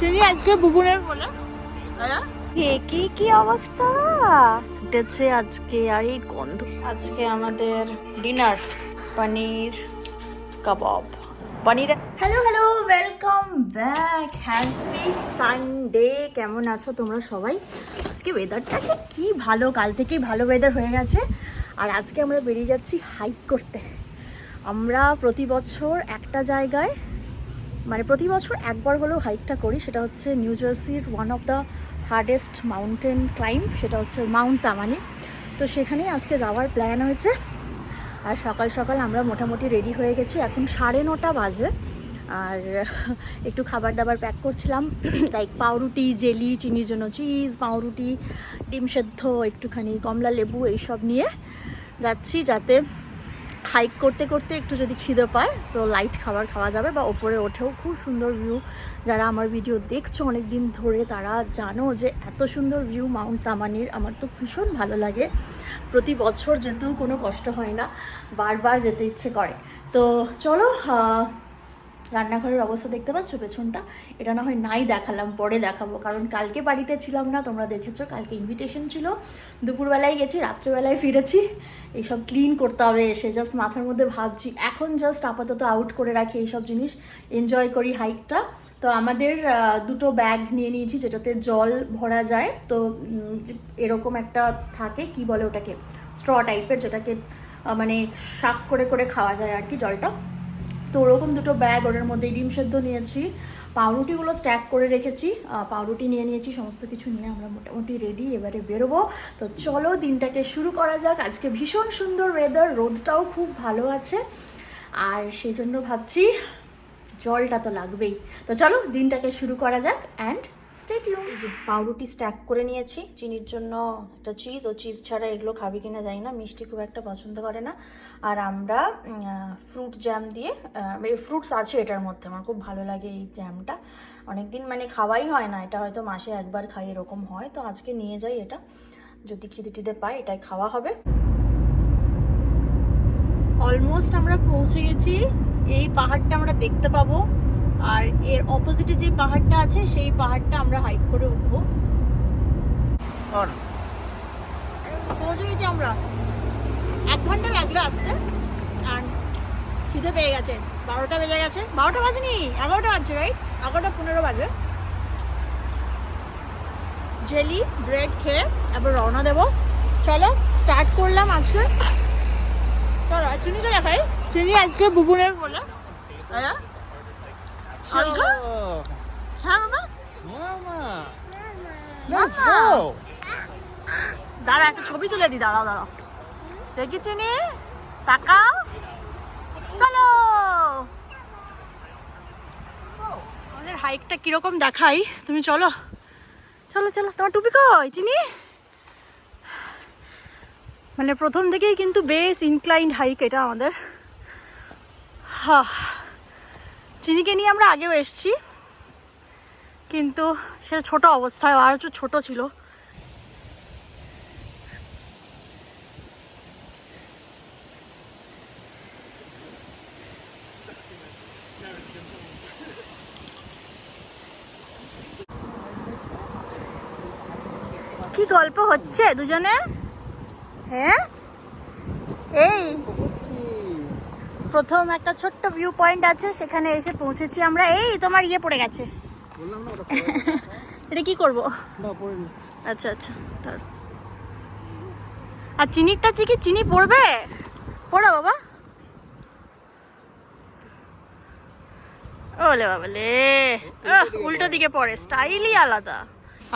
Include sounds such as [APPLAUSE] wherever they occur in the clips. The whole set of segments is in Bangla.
চিনি আজকে বুবুনের বলে। কি কি অবস্থা? উঠেছে আজকে, আর এই গন্ধ। আজকে আমাদের dinner, paneer kebab. Paneer hello hello welcome back happy Sunday কেমন আছো তোমরা সবাই? আজকে ওয়েদারটা যে কি ভালো, কাল থেকেই ভালো ওয়েদার হয়ে গেছে। আর আজকে আমরা বেরিয়ে যাচ্ছি হাইক করতে। আমরা প্রতি বছর একটা জায়গায় মানে প্রতি বছর একবার হলেও হাইকটা করি, সেটা হচ্ছে নিউ জার্সির one of the hardest mountain climb সেটা হচ্ছে মাউন্ট তামানি তো সেখানেই আজকে যাওয়ার প্ল্যান হয়েছে। আর সকাল সকাল আমরা মোটামুটি রেডি হয়ে গেছি। এখন সাড়ে নটা বাজে। আর [LAUGHS] একটু খাবার দাবার প্যাক করছিলাম। [CLEARS THROAT] লাইক পাউরুটি, জেলি, চিনির জন্য চিজ পাউরুটি, ডিম সেদ্ধ, একটুখানি কমলা লেবু এইসব নিয়ে যাচ্ছি যাতে হাইক করতে করতে একটু যদি খিদে পায়, তো লাইট খাবার খাওয়া যাবে বা ওপরে ওঠেও খুব সুন্দর ভিউ যারা আমার ভিডিও দেখছ অনেক দিন ধরে, তারা জানো যে এত সুন্দর ভিউ মাউন্ট তামানির আমার তো ভীষণ ভালো লাগে। প্রতি বছর যেতেও কোনো কষ্ট হয় না, বারবার যেতে ইচ্ছে করে। তো চলো রান্নাঘরের অবস্থা দেখতে পাচ্ছ পেছনটা? এটা না হয় নাই দেখালাম, পরে দেখাবো। কারণ কালকে বাড়িতে ছিলাম না, তোমরা দেখেছ, কালকে ইনভিটেশন ছিল। দুপুরবেলায় গেছি, রাত্রেবেলায় ফিরেছি। এইসব ক্লিন করতে হবে, এসে জাস্ট মাথার মধ্যে ভাবছি, এখন জাস্ট আপাতত আউট করে রাখি এইসব জিনিস এনজয় করি হাইকটা তো আমাদের দুটো ব্যাগ নিয়ে নিয়েছি, যেটাতে জল ভরা যায়। তো এরকম একটা থাকে, কি বলে ওটাকে? স্ট্র টাইপের যেটাকে মানে শাক করে করে খাওয়া যায় আর কি জলটা। তো ওরকম দুটো ব্যাগ ওটার মধ্যে ডিম সেদ্ধ নিয়েছি। পাউরুটিগুলো স্ট্যাক করে রেখেছি। পাউরুটি নিয়ে নিয়েছি, সমস্ত কিছু নিয়ে আমরা মোটামুটি রেডি এবারে বেরোবো। তো চলো দিনটাকে শুরু করা যাক। আজকে ভীষণ সুন্দর ওয়েদার রোদটাও খুব ভালো আছে। আর সেই জন্য ভাবছি জলটা তো লাগবেই। তো চলো দিনটাকে শুরু করা যাক অ্যান্ড স্টেটিউন যে পাউরুটি স্ট্যাক করে নিয়েছি, চিনির জন্য একটা চিজ ও চিজ ছাড়া এগুলো খাবি কিনা জানি না, মিষ্টি খুব একটা পছন্দ করে না। আর আমরা ফ্রুট জ্যাম দিয়ে ফ্রুটস আছে এটার মধ্যে, আমার খুব ভালো লাগে এই জ্যামটা অনেক দিন মানে খাওয়াই হয় না, এটা হয়তো মাসে একবার খাই, এরকম হয়, তো আজকে নিয়ে যাই এটা। যদি খিদে টিদে পাই এটাই খাওয়া হবে। অলমোস্ট আমরা পৌঁছে গেছি, এই পাহাড়টা আমরা দেখতে পাবো। আর এর অপোজিটে যে পাহাড়টা আছে সেই পাহাড়টা আমরা হাইক করে উঠবো। পৌঁছে গেছি আমরা। এক ঘণ্টা লাগল আসতে। আর খিদে পেয়ে গেছে। বারোটা বেজে গেছে। বারোটা বাজেনি এগারোটা বাজছে রাইট এগারোটা পনেরো বাজে। জেলি ব্রেড খেয়ে এবার রওনা দেবো। চলো স্টার্ট করলাম আজকে। চলো আর চিনিকে দেখাই চিনি আজকে বুবুনের বলে। হ্যাঁ অলগা? হ্যাঁ বাবা Mama, let's go. দাঁড়া একটা ছবি তুলে দি দাঁড়াও দাঁড়াও। দেখি চিনি তাকাও। চলো। আমাদের হাইকটা কীরকম দেখাই? তুমি চলো। চলো চলো। তোমার টুপি কই চিনি? মানে প্রথম থেকেই কিন্তু বেশ ইনক্লাইন্ড হাইক এটা আমাদের। হা। চিনিকে নিয়ে আমরা আগেও এসছি। কিন্তু সেটা ছোট অবস্থায়, আর একটু ছোট ছিল। কি গল্প হচ্ছে দুজনে? হ্যাঁ? এই প্রথম একটা ছোট্ট ভিউ পয়েন্ট আছে সেখানে এসে পৌঁছেছি আমরা। এই তোমার ইয়ে পড়ে গেছে। এটা কি করব? আচ্ছা আচ্ছা তার আর চিনিরটা কি? চিনি পড়বে? পড়ো বাবা। ওলে বাবা লে। উল্টো দিকে পড়ে। স্টাইলই আলাদা।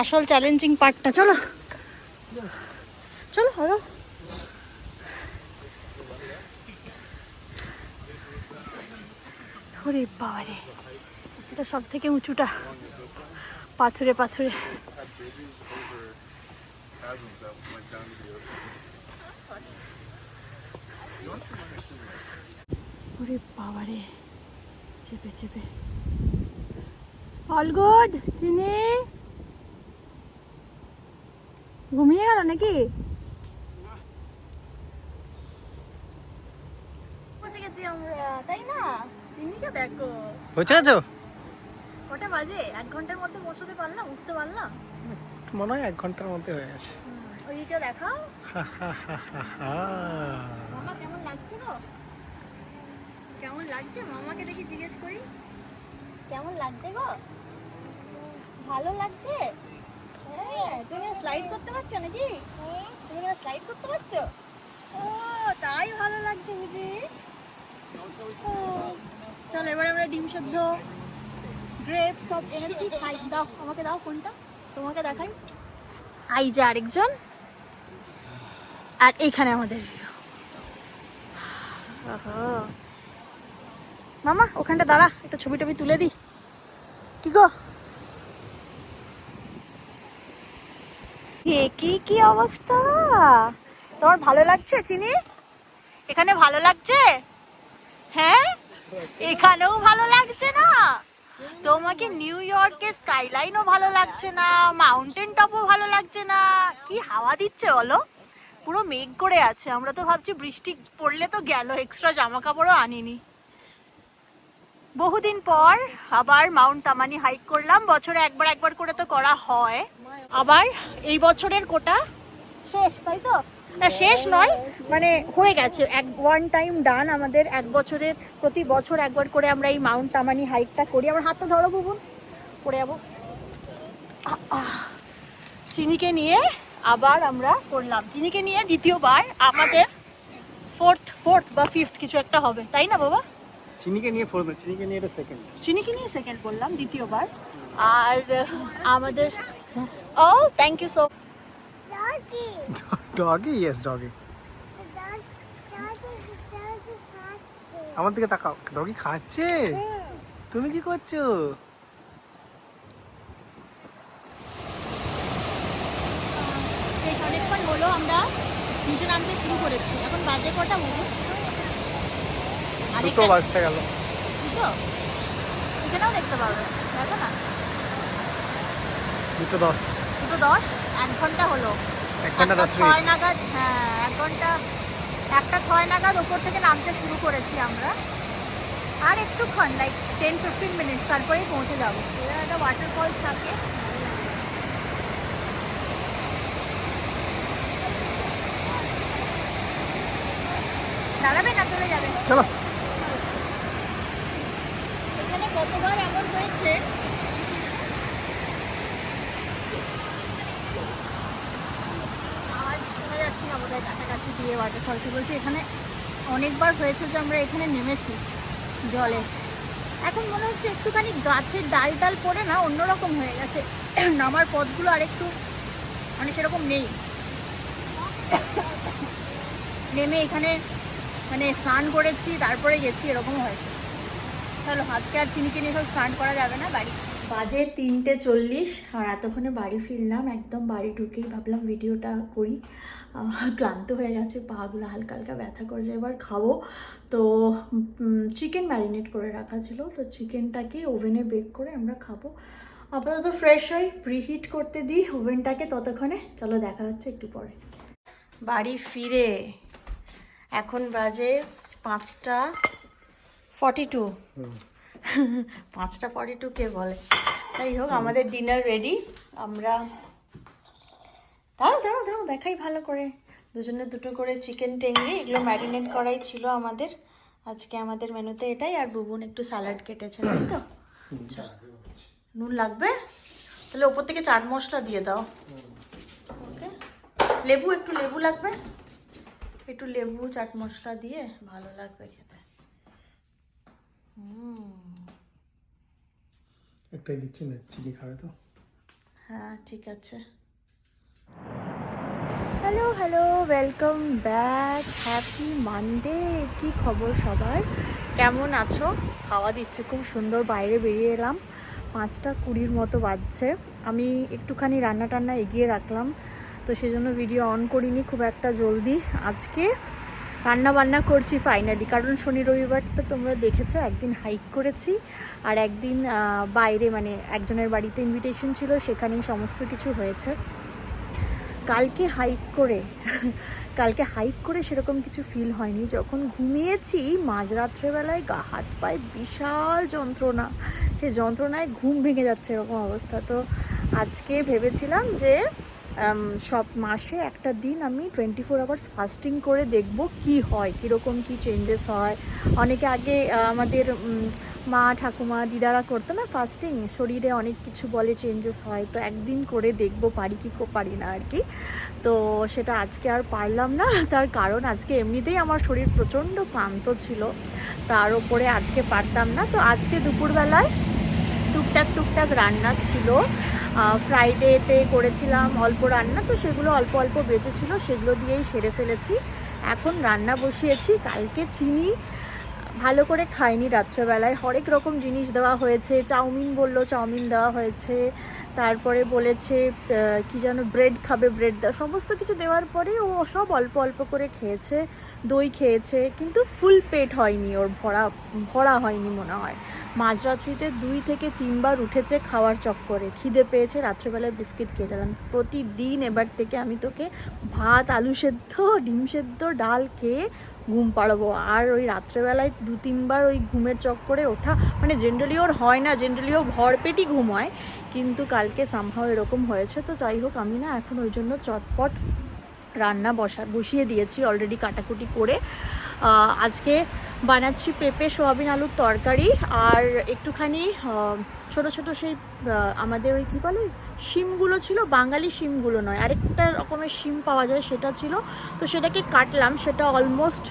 আসল চ্যালেঞ্জিং পার্টটা চলো। চলো হলো। ওরে বাবা রে এটা সব থেকে উঁচুটা। পাথুরে পাথুরে. ওরে বাবারে, চেপে চেপে। অল গুড চিনি? ঘুমিয়ে গেল নাকি? পৌঁছে গেছি আমরা, তাই না? চিনিকে দেখো। পৌঁছে গেছো কটা বাজে? এক ঘণ্টার মধ্যে পৌঁছতে পারলাম উঠতে পারলাম মনে হয় এক ঘণ্টার মধ্যে হয়ে গেছে। ওইদিকে দেখাও। মামা কেমন লাগছে গো? কেমন লাগছে? মামাকে দেখি জিজ্ঞেস করি। কেমন লাগছে গো? ভালো লাগছে? হ্যাঁ তুমি স্লাইড করতে পারছ নাকি? তুমি স্লাইড করতে পারছ? ও তাই ভালো লাগছে বুঝি চলো, এবার আমরা ডিম সেদ্ধ গ্রেপ সব এনেছি। খাই, দাও, আমাকে দাও ফোনটা তোমাকে দেখাই। আই যে আরেকজন। আর এইখানে আমাদের। মামা, ওখানটা দাঁড়া, একটা ছবি টবি তুলে দি কি গো? কি কি অবস্থা? তোমার ভালো লাগছে, চিনি? এখানে ভালো লাগছে? হ্যাঁ? এখানেও ভালো লাগছে না? তোমাকে নিউ ইয়র্কের স্কাইলাইনও ভালো লাগছে না, মাউন্টেন টপও ভালো লাগছে না। কি হাওয়া দিচ্ছে বলো? পুরো মেঘ করে আছে, আমরা তো ভাবছি বৃষ্টি পড়লে তো গেল এক্সট্রা জামা কাপড়ও আনিনি। বহুদিন পর আবার মাউন্ট তামানি হাইক করলাম, বছরে একবার একবার করে তো করা হয়। আবার এই বছরের কোটা শেষ, তাই তো? না শেষ নয় মানে হয়ে গেছে। এক ওয়ান টাইম ডান আমাদের এক বছরের প্রতি বছর একবার করে আমরা এই মাউন্ট তামানি হাইকটা করি। আমার হাতটা ধরো বুবুন। পড়ে যাব। চিনিকে নিয়ে আবার আমরা করলাম। চিনিকে নিয়ে দ্বিতীয়বার আমাদের ফোর্থ ফোর্থ বা ফিফথ কিছু একটা হবে। তাই না বাবা? চিনিকে নিয়ে ফোর চিনিকে নিয়ে এটা সেকেন্ড চিনিকে নিয়ে সেকেন্ড করলাম দ্বিতীয়বার। আর আমাদের ও thank you so doggy yes doggy আমার দিকে তাকাও। ডগি খাচ্ছে? তুমি কি করছ? অনেকক্ষণ হলো আমরা নিচে নামতে শুরু করেছি। এখন বাজে কটা বলব দুটো বাজতে গেল। দুটো? এখানেও দেখতে পাবে দেখো না। দুটো দশ। দুটো দশ এক ঘণ্টা হলো। এক ঘণ্টা দশ ছয় নাগাদ হ্যাঁ এক ঘণ্টা একটা ছয় নাগাদ ওপর থেকে নামতে শুরু করেছি আমরা। আর একটুক্ষণ লাইক টেন ফিফটিন মিনিটস তারপরেই পৌঁছে যাব। একটা ওয়াটারফল থাকে। দাঁড়াবে না চলে যাবে। চলো এখানে কতবার এমন হয়েছে আওয়াজ শোনা যাচ্ছে না বোধহয় কাছাকাছি দিয়ে ওয়াটারফলসে বলছি, এখানে অনেকবার হয়েছে যে আমরা এখানে নেমেছি জলে। এখন মনে হচ্ছে একটুখানি গাছের ডাল ডাল পরে না, অন্যরকম হয়ে গেছে। [CLEARS THROAT] নামার পথগুলো আরেকটু মানে সেরকম নেই। নেমে এখানে মানে স্নান করেছি, তারপরে গেছি, এরকম হয়েছে। চলো, আজকে আর চিনিকে নিয়ে সব স্নান করা যাবে না, বাড়ি। বাজে তিনটে চল্লিশ, আর এতক্ষণে বাড়ি ফিরলাম, একদম বাড়ি ঢুকেই ভাবলাম ভিডিওটা করি। ক্লান্ত হয়ে গেছে পাগুলো হালকা হালকা ব্যথা করছে। এবার খাব। তো চিকেন ম্যারিনেট করে রাখা ছিল। তো চিকেনটাকে ওভেনে বেক করে আমরা খাব। আপাতত ফ্রেশ হই প্রিহিট করতে দিই ওভেনটাকে ততক্ষণে। চলো দেখা হচ্ছে একটু পরে। বাড়ি ফিরে এখন বাজে পাঁচটা ফর্টি টু [LAUGHS] পাঁচটা ফর্টি টু কে বলে? যাই হোক আমাদের ডিনার রেডি আমরা দাঁড়াও দাঁড়াও দাঁড়াও দেখাই ভালো করে। দুজনে দুটো করে চিকেন টেংরি এগুলো ম্যারিনেট করাই ছিল আমাদের। আজকে আমাদের মেনুতে এটাই আর বুবুন একটু স্যালাড কেটেছে তাই তো? নুন লাগবে? তাহলে ওপর থেকে চাট মশলা দিয়ে দাও। ওকে? লেবু একটু লেবু লাগবে? একটু লেবু চাট মশলা দিয়ে ভালো লাগবে খেতে। একটাই দিচ্ছি না চিনি খাবে তো? হ্যাঁ ঠিক আছে। Hello hello welcome back happy Monday কি খবর সবার? কেমন আছো? হাওয়া দিচ্ছে, খুব সুন্দর। বাইরে বেরিয়ে এলাম। পাঁচটা কুড়ির মতো বাজছে। আমি একটুখানি রান্না টান্না এগিয়ে রাখলাম। তো সেজন্য ভিডিও অন করিনি, খুব একটা জলদি। আজকে রান্না বান্না করছি ফাইনালি কারণ শনি রবিবার তো তোমরা দেখেছ, একদিন হাইক করেছি। আর একদিন বাইরে মানে একজনের বাড়িতে ইনভিটেশন ছিল, সেখানেই সমস্ত কিছু হয়েছে। কালকে হাইক করে, কালকে হাইক করে সেরকম কিছু ফিল হয়নি। যখন ঘুমিয়েছি, মাঝরাত্রেবেলায় গা হাত পায়ে বিশাল যন্ত্রণা। সেই যন্ত্রণায় ঘুম ভেঙে যাচ্ছে এরকম অবস্থা। তো আজকে ভেবেছিলাম যে সব মাসে একটা দিন আমি টোয়েন্টি ফোর আওয়ার্স ফাস্টিং করে দেখব কি হয়, কীরকম কি চেঞ্জেস হয়। অনেকে আগে আমাদের মা, ঠাকুমা, দিদারা করতো না ফাস্টিং শরীরে অনেক কিছু বলে চেঞ্জেস হয়, তো একদিন করে দেখব পারি কি পারি না আর কি। তো সেটা আজকে আর পারলাম না। [LAUGHS] তার কারণ আজকে এমনিতেই আমার শরীর প্রচণ্ড ক্লান্ত ছিল। তার উপরে আজকে পারতাম না। তো আজকে দুপুরবেলায় টুকটাক টুকটাক রান্না ছিল। ফ্রাইডেতে করেছিলাম অল্প রান্না। তো সেগুলো অল্প অল্প বেঁচেছিল, সেগুলো দিয়েই সেরে ফেলেছি। এখন রান্না বসিয়েছি। কালকে চিনি ভালো করে খাইনি রাত্রেবেলায়। হরেক রকম জিনিস দেওয়া হয়েছে। চাউমিন বলল, চাউমিন দেওয়া হয়েছে। তারপরে বলেছে কি যেন ব্রেড খাবে ব্রেড দেওয়া। সমস্ত কিছু দেওয়ার পরে ও সব অল্প অল্প করে খেয়েছে। দই খেয়েছে, কিন্তু ফুল পেট হয়নি ওর, ভরা ভরা হয়নি মনে হয়। মাঝরাত্রিতে দুই থেকে তিনবার উঠেছে খাওয়ার চক্করে। খিদে পেয়েছে, রাত্রেবেলায় বিস্কিট খেয়েছিলাম প্রতিদিন এবার থেকে আমি তোকে ভাত, আলু সেদ্ধ, ডিম সেদ্ধ, ডাল খেয়ে ঘুম পাড়াবো। আর ওই রাত্রেবেলায় দু তিনবার ওই ঘুমের চক্করে ওঠা মানে জেনারেলি ওর হয় না জেনারেলি ও ভরপেটই ঘুম হয়, কিন্তু কালকে সামহাও এরকম হয়েছে। তো যাই হোক, আমি না এখন ওই জন্য চটপট রান্না বসা, বসিয়ে দিয়েছি অলরেডি কাটাকুটি করে। আজকে বানাচ্ছি পেঁপে, সোয়াবিন, আলুর তরকারি আর একটুখানি ছোট ছোট সেই আমাদের ওই কী বলে? শিমগুলো ছিল, বাঙালি শিমগুলো নয়। আরেকটা রকমের শিম পাওয়া যায়, সেটা ছিল। তো সেটাকে কাটলাম, সেটা অলমোস্ট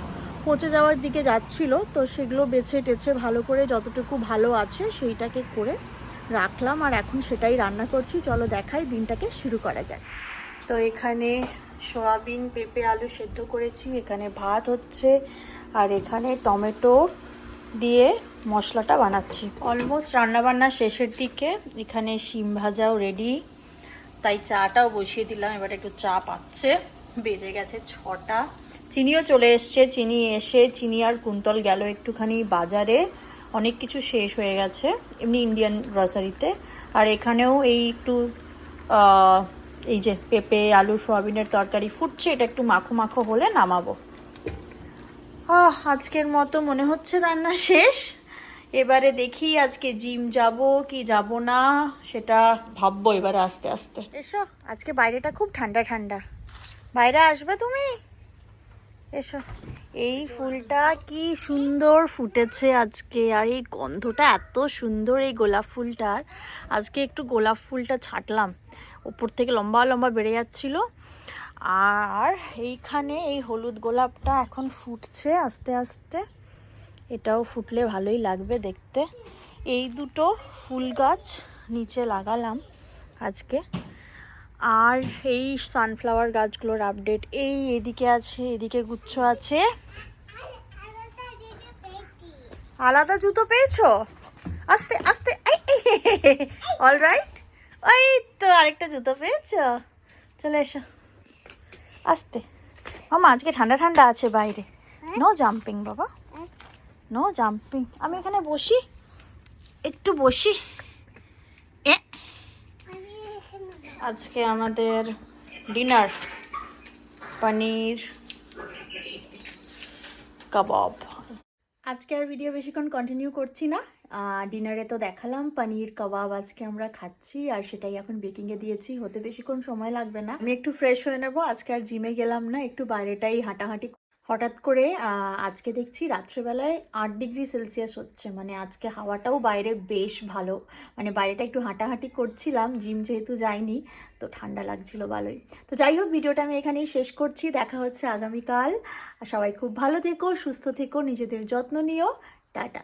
পচে যাওয়ার দিকে যাচ্ছিল। তো সেগুলো বেছে টেছে ভালো করে যতটুকু ভালো আছে সেইটাকে করে রাখলাম। আর এখন সেটাই রান্না করছি। চলো দেখাই, দিনটাকে শুরু করা যায় তো এখানে সয়াবিন, পেঁপে, আলু সেদ্ধ করেছি। এখানে ভাত হচ্ছে। আর এখানে টমেটো দিয়ে মশলাটা বানাচ্ছি। অলমোস্ট রান্নাবান্না শেষের দিকে এখানে শিম ভাজাও রেডি তাই চাটাও বসিয়ে দিলাম। এবার একটু চা পাচ্ছে। বেজে গেছে ছটা। চিনিও চলে এসছে। চিনি এসে চিনি আর কুন্তল গেল একটুখানি বাজারে। অনেক কিছু শেষ হয়ে গেছে। এমনি ইন্ডিয়ান গ্রসারিতে আর এখানেও এই একটু এই যে পেঁপে, আলু, সোয়াবিনের তরকারি ফুটছে, এটা একটু মাখো মাখো হলে নামাবো। আহ, আজকের মতো মনে হচ্ছে রান্না শেষ। এবারে দেখি আজকে জিম যাব কি যাব না, সেটা ভাববো এবারে আস্তে আস্তে। এসো, আজকে বাইরেটা খুব ঠান্ডা ঠান্ডা। বাইরে আসবে তুমি? এসো, এই ফুলটা কি সুন্দর ফুটেছে আজকে, আর এই গন্ধটা এত সুন্দর এই গোলাপ ফুলটার। আজকে একটু গোলাপ ফুলটা ছাটলাম। উপর থেকে লম্বা লম্বা বেড়ে যাচ্ছিল। আর এইখানে এই হলুদ গোলাপটা এখন ফুটছে আস্তে আস্তে। এটাও ফুটলে ভালোই লাগবে দেখতে। এই দুটো ফুল গাছ নিচে লাগালাম আজকে। আর এই সানফ্লাওয়ার গাছগুলোর আপডেট এই এদিকে আছে, এদিকে গুচ্ছ আছে। আলাদা জুতো পেয়েছ? আস্তে আস্তে অল রাইট ওই তো আরেকটা জুতো পেয়েছ? চলে এসো। আসতে। মামা আজকে ঠান্ডা ঠান্ডা আছে বাইরে। নো জাম্পিং বাবা। নো জাম্পিং আমি এখানে বসি। একটু বসি। এ। আজকে আমাদের ডিনার। পনির কাবাব। আজকে আর ভিডিও বেশিক্ষণ কন্টিনিউ করছি না। ডিনারে তো দেখালাম, পনির কাবাব আজকে আমরা খাচ্ছি, আর সেটাই এখন বেকিংয়ে দিয়েছি, হতে বেশিক্ষণ সময় লাগবে না। আমি একটু ফ্রেশ হয়ে নেব, আজকে আর জিমে গেলাম না, একটু বাইরেটাই হাঁটাহাঁটি হঠাৎ করে আজকে দেখছি রাত্রেবেলায় আট ডিগ্রি সেলসিয়াস হচ্ছে মানে আজকে হাওয়াটাও বাইরে বেশ ভালো মানে বাইরেটা একটু হাঁটাহাঁটি করছিলাম জিম যেহেতু যাইনি, তো ঠান্ডা লাগছিল ভালোই। তো যাই হোক, ভিডিওটা আমি এখানেই শেষ করছি, দেখা হচ্ছে আগামীকাল। সবাই খুব ভালো থেকো, সুস্থ থেকো, নিজেদের যত্ন নিও, টাটা।